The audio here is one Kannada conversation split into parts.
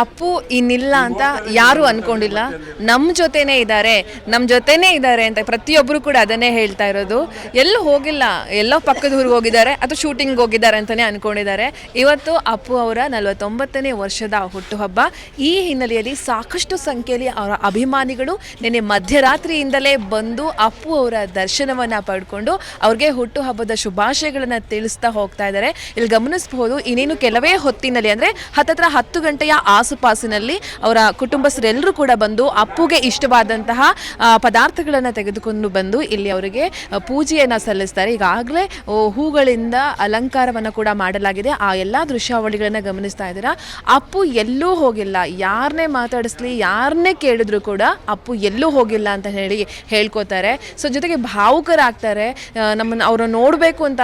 ಅಪ್ಪು ಇನ್ನಿಲ್ಲ ಅಂತ ಯಾರು ಅನ್ಕೊಂಡಿಲ್ಲ. ನಮ್ಮ ಜೊತೆನೇ ಇದ್ದಾರೆ ನಮ್ಮ ಜೊತೆನೇ ಇದ್ದಾರೆ ಅಂತ ಪ್ರತಿಯೊಬ್ಬರು ಕೂಡ ಅದನ್ನೇ ಹೇಳ್ತಾ ಇರೋದು. ಎಲ್ಲೂ ಹೋಗಿಲ್ಲ, ಎಲ್ಲೋ ಪಕ್ಕದ ಊರಿಗೆ ಹೋಗಿದ್ದಾರೆ ಅಥವಾ ಶೂಟಿಂಗ್ ಹೋಗಿದ್ದಾರೆ ಅಂತಲೇ ಅನ್ಕೊಂಡಿದ್ದಾರೆ. ಇವತ್ತು ಅಪ್ಪು ಅವರ ನಲವತ್ತೊಂಬತ್ತನೇ ವರ್ಷದ ಹುಟ್ಟುಹಬ್ಬ. ಈ ಹಿನ್ನೆಲೆಯಲ್ಲಿ ಸಾಕಷ್ಟು ಸಂಖ್ಯೆಯಲ್ಲಿ ಅವರ ಅಭಿಮಾನಿಗಳು ನಿನ್ನೆ ಮಧ್ಯರಾತ್ರಿಯಿಂದಲೇ ಬಂದು ಅಪ್ಪು ಅವರ ದರ್ಶನವನ್ನ ಪಡ್ಕೊಂಡು ಅವ್ರಿಗೆ ಹುಟ್ಟುಹಬ್ಬದ ಶುಭಾಶಯಗಳನ್ನು ತಿಳಿಸ್ತಾ ಹೋಗ್ತಾ ಇದ್ದಾರೆ. ಇಲ್ಲಿ ಗಮನಿಸಬಹುದು, ಇನ್ನೇನು ಕೆಲವೇ ಹೊತ್ತಿನಲ್ಲಿ ಅಂದರೆ ಹತ್ತತ್ರ ಹತ್ತು ಗಂಟೆಯ ಆಸುಪಾಸಿನಲ್ಲಿ ಅವರ ಕುಟುಂಬಸ್ಥರೆಲ್ಲರೂ ಕೂಡ ಬಂದು ಅಪ್ಪುಗೆ ಇಷ್ಟವಾದಂತಹ ಪದಾರ್ಥಗಳನ್ನು ತೆಗೆದುಕೊಂಡು ಬಂದು ಇಲ್ಲಿ ಅವರಿಗೆ ಪೂಜೆಯನ್ನು ಸಲ್ಲಿಸ್ತಾರೆ. ಈಗಾಗಲೇ ಹೂಗಳಿಂದ ಅಲಂಕಾರವನ್ನು ಕೂಡ ಮಾಡಲಾಗಿದೆ. ಆ ಎಲ್ಲ ದೃಶ್ಯಾವಳಿಗಳನ್ನು ಗಮನಿಸ್ತಾ ಇದ್ದೀರಾ? ಅಪ್ಪು ಎಲ್ಲೂ ಹೋಗಿಲ್ಲ. ಯಾರನ್ನೇ ಮಾತಾಡಿಸ್ಲಿ ಯಾರನ್ನೇ ಕೇಳಿದ್ರು ಕೂಡ ಅಪ್ಪು ಎಲ್ಲೂ ಹೋಗಿಲ್ಲ ಅಂತ ಹೇಳಿ ಹೇಳ್ಕೊತಾರೆ. ಸೊ, ಜೊತೆಗೆ ಭಾವುಕರಾಗ್ತಾರೆ. ನಮ್ಮನ್ನು ಅವರು ನೋಡಬೇಕು ಅಂತ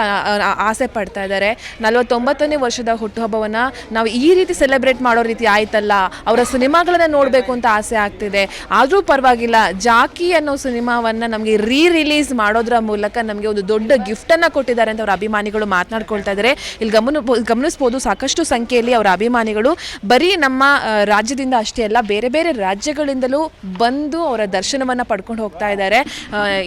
ಆಸೆ ಪಡ್ತಾ ಇದ್ದಾರೆ. ನಲವತ್ತೊಂಬತ್ತನೇ ವರ್ಷದ ಹುಟ್ಟುಹಬ್ಬವನ್ನು ನಾವು ಈ ರೀತಿ ಸೆಲೆಬ್ರೇಟ್ ಮಾಡೋ ರೀತಿ ಆಯ್ತಲ್ಲ ಅವರ ಸಿನಿಮಾಗಳನ್ನ ನೋಡಬೇಕು ಅಂತ ಆಸೆ ಆಗ್ತಿದೆ. ಆದರೂ ಪರವಾಗಿಲ್ಲ, ಜಾಕಿ ಅನ್ನೋ ಸಿನಿಮಾವನ್ನ ನಮಗೆ ರೀ ರಿಲೀಸ್ ಮಾಡೋದ್ರ ಮೂಲಕ ನಮಗೆ ಒಂದು ದೊಡ್ಡ ಗಿಫ್ಟ್ ಅನ್ನ ಕೊಟ್ಟಿದ್ದಾರೆ ಅಂತ ಅವರ ಅಭಿಮಾನಿಗಳು ಮಾತನಾಡ್ಕೊಳ್ತಾ ಇದ್ದಾರೆ ಇಲ್ಲಿ ಗಮನ ಗಮನಿಸಬಹುದು ಸಾಕಷ್ಟು ಸಂಖ್ಯೆಯಲ್ಲಿ ಅವರ ಅಭಿಮಾನಿಗಳು. ಬರೀ ನಮ್ಮ ರಾಜ್ಯದಿಂದ ಅಷ್ಟೇ ಅಲ್ಲ, ಬೇರೆ ಬೇರೆ ರಾಜ್ಯಗಳಿಂದಲೂ ಬಂದು ಅವರ ದರ್ಶನವನ್ನ ಪಡ್ಕೊಂಡು ಹೋಗ್ತಾ ಇದ್ದಾರೆ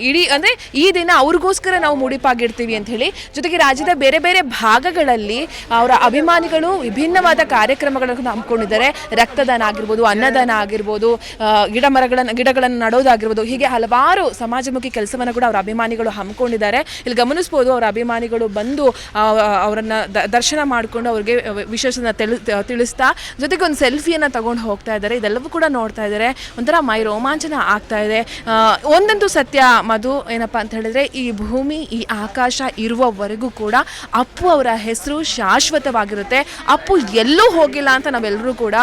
ಇಡೀ ಅಂದ್ರೆ ಈ ದಿನ ಅವ್ರಿಗೋಸ್ಕರ ನಾವು ಮುಡಿಪಾಗಿರ್ತೀವಿ ಅಂತ ಹೇಳಿ. ಜೊತೆಗೆ ರಾಜ್ಯದ ಬೇರೆ ಬೇರೆ ಭಾಗಗಳಲ್ಲಿ ಅವರ ಅಭಿಮಾನಿಗಳು ವಿಭಿನ್ನವಾದ ಕಾರ್ಯಕ್ರಮಗಳನ್ನು ಹಮ್ಮಿಕೊಂಡಿದ್ದಾರೆ. ರಕ್ತದಾನ ಆಗಿರ್ಬೋದು, ಅನ್ನದಾನ ಆಗಿರ್ಬೋದು ಗಿಡ ಮರಗಳನ್ನು, ಗಿಡಗಳನ್ನು ನಡೋದಾಗಿರ್ಬೋದು, ಹೀಗೆ ಹಲವಾರು ಸಮಾಜಮುಖಿ ಕೆಲಸವನ್ನು ಕೂಡ ಅವರ ಅಭಿಮಾನಿಗಳು ಹಮ್ಮಿಕೊಂಡಿದ್ದಾರೆ. ಇಲ್ಲಿ ಗಮನಿಸ್ಬೋದು, ಅವರ ಅಭಿಮಾನಿಗಳು ಬಂದು ಅವರನ್ನು ದರ್ಶನ ಮಾಡಿಕೊಂಡು ಅವ್ರಿಗೆ ವಿಶೇಷನ ತಿಳಿ, ತಿಳಿಸ್ತಾ ಜೊತೆಗೆ ಒಂದು ಸೆಲ್ಫಿಯನ್ನು ತಗೊಂಡು ಹೋಗ್ತಾ ಇದ್ದಾರೆ. ಇದೆಲ್ಲವೂ ಕೂಡ ನೋಡ್ತಾ ಇದ್ದಾರೆ. ಒಂಥರ ಮೈ ರೋಮಾಂಚನ ಆಗ್ತಾ ಇದೆ. ಒಂದಂತೂ ಸತ್ಯ, ಮಧು, ಏನಪ್ಪ ಅಂತ ಹೇಳಿದ್ರೆ, ಈ ಭೂಮಿ, ಈ ಆಕಾಶ ಇರುವವರೆಗೂ ಕೂಡ ಅಪ್ಪು ಅವರ ಹೆಸರು ಶಾಶ್ವತವಾಗಿರುತ್ತೆ. ಅಪ್ಪು ಎಲ್ಲೂ ಹೋಗಿಲ್ಲ ಅಂತ ನಾವೆಲ್ಲರೂ ಕೂಡ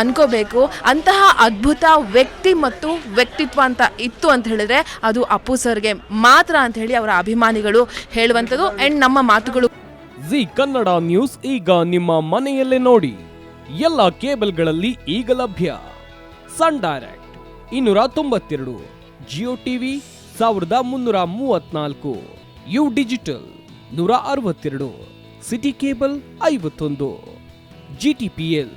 ಅನ್ಕೋಬೇಕು. ಅಂತಹ ಅದ್ಭುತ ವ್ಯಕ್ತಿ ಮತ್ತು ವ್ಯಕ್ತಿತ್ವ ಅಂತ ಇತ್ತು ಅಂತ ಹೇಳಿದ್ರೆ ಅದು ಅಪ್ಪು ಸರ್ಗೆ ಮಾತ್ರ ಅಂತ ಹೇಳಿ ಅವರ ಅಭಿಮಾನಿಗಳು ಹೇಳುವಂಥದ್ದು. ಅಂಡ್ ನಮ್ಮ ಮಾತುಗಳು ಜಿ ಕನ್ನಡ ನ್ಯೂಸ್ ಈಗ ನಿಮ್ಮ ಮನೆಯಲ್ಲೇ ನೋಡಿ. ಎಲ್ಲ ಕೇಬಲ್ಗಳಲ್ಲಿ ಈಗ ಲಭ್ಯ. ಸನ್ ಡೈರೆಕ್ಟ್ ಇನ್ನೂರ ತೊಂಬತ್ತೆರಡು, ಜಿಯೋ ಟಿವಿ ಸಾವಿರದ ಮುನ್ನೂರ ಮೂವತ್ನಾಲ್ಕು, ಯು ಡಿಜಿಟಲ್ ನೂರ ಅರವತ್ತೆರಡು, ಸಿಟಿ ಕೇಬಲ್ ಐವತ್ತೊಂದು ಜಿಟಿಪಿಎಲ್